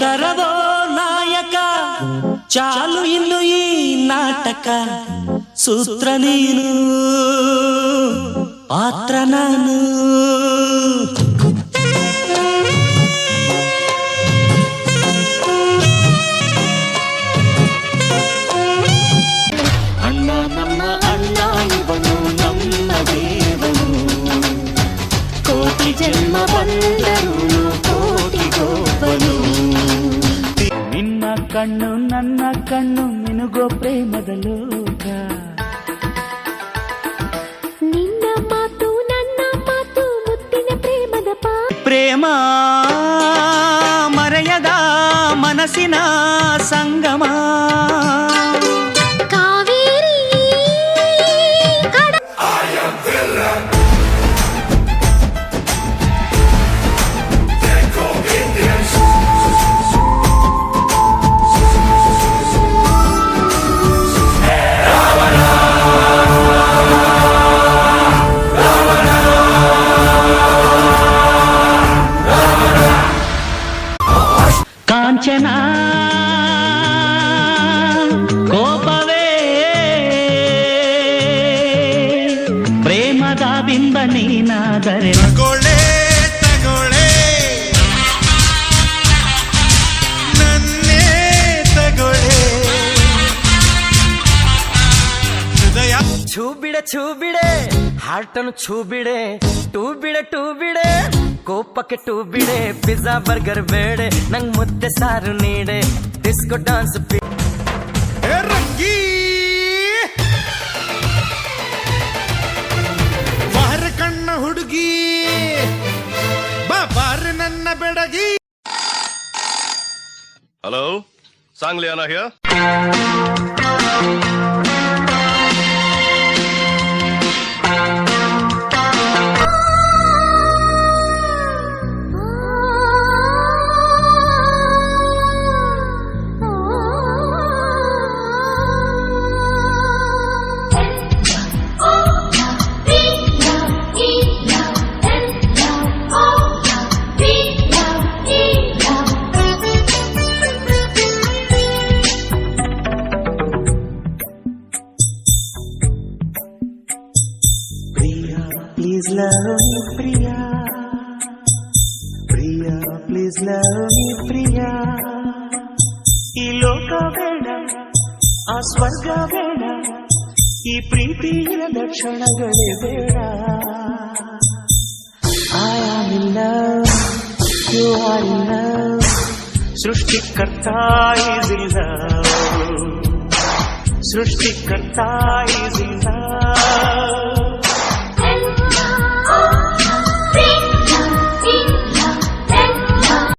ಕರವೋ ನಾಯಕ ಚಾಲು ಇನ್ನು ಈ ನಾಟಕ ಸೂತ್ರ ನೀನು ಪಾತ್ರ ನಾನು ಕಣ್ಣು ನನ್ನ ಕಣ್ಣು ನಿನಗೋ ಪ್ರೇಮದ ಲೋಕ ನಿನ್ನ ಮಾತು ನನ್ನ ಮಾತು ಮುತ್ತಿನ ಪ್ರೇಮದ ಪಾ ಪ್ರೇಮ ಮರೆಯದ ಮನಸ್ಸಿನ ಸಂಗಮ ಕಾಂಚನ ಕೋಪವೇ. ಪ್ರೇಮದ ಬಿಂಬ ನೀನಾದರೆ ತಗೊಳ್ಳೆ ತಗೊಳ್ಳೆ. ನನ್ನೇ ತಗೊಳ್ಳೆ. ಹೃದಯ. ಛೂ ಬಿಡೆ ಛೂ ಬಿಡೆ. ಹಾರ್ಟನ್ನು ಛೂ ಬಿಡೆ ಟೂ ಬಿಡೆ ಟೂ ಬಿಡೆ. ಕೋಪಕ್ಕೆ ಟೂ ಬಿಡೆ ಪಿಜ್ಜಾ ಬರ್ಗರ್ ಬೇಡೆ ನಂಗ್ ಮುದ್ದೆ ಸಾರು ನೀಡೆ ಡಿಸ್ಕೋ ಡಾನ್ಸ್ ಏ ರಂಗಿ! ಬಾರ ಕಣ್ಣ ಹುಡುಗಿ ಬಾ ಬಾರ ನನ್ನ ಬೆಡಗಿ. Hello Sangliana here? Please love Priya Priya please love Priya ಈ ಲೋಕ ಬೇಡ ಆ ಸ್ವರ್ಗ ಬೇಡ ಈ ಪ್ರೀತಿಯ ಲಕ್ಷಣಗಳೇ ಬೇಡ I am in love, you are in love. ಸೃಷ್ಟಿಕರ್ತ is in love. ಸೃಷ್ಟಿಕರ್ತ is in love.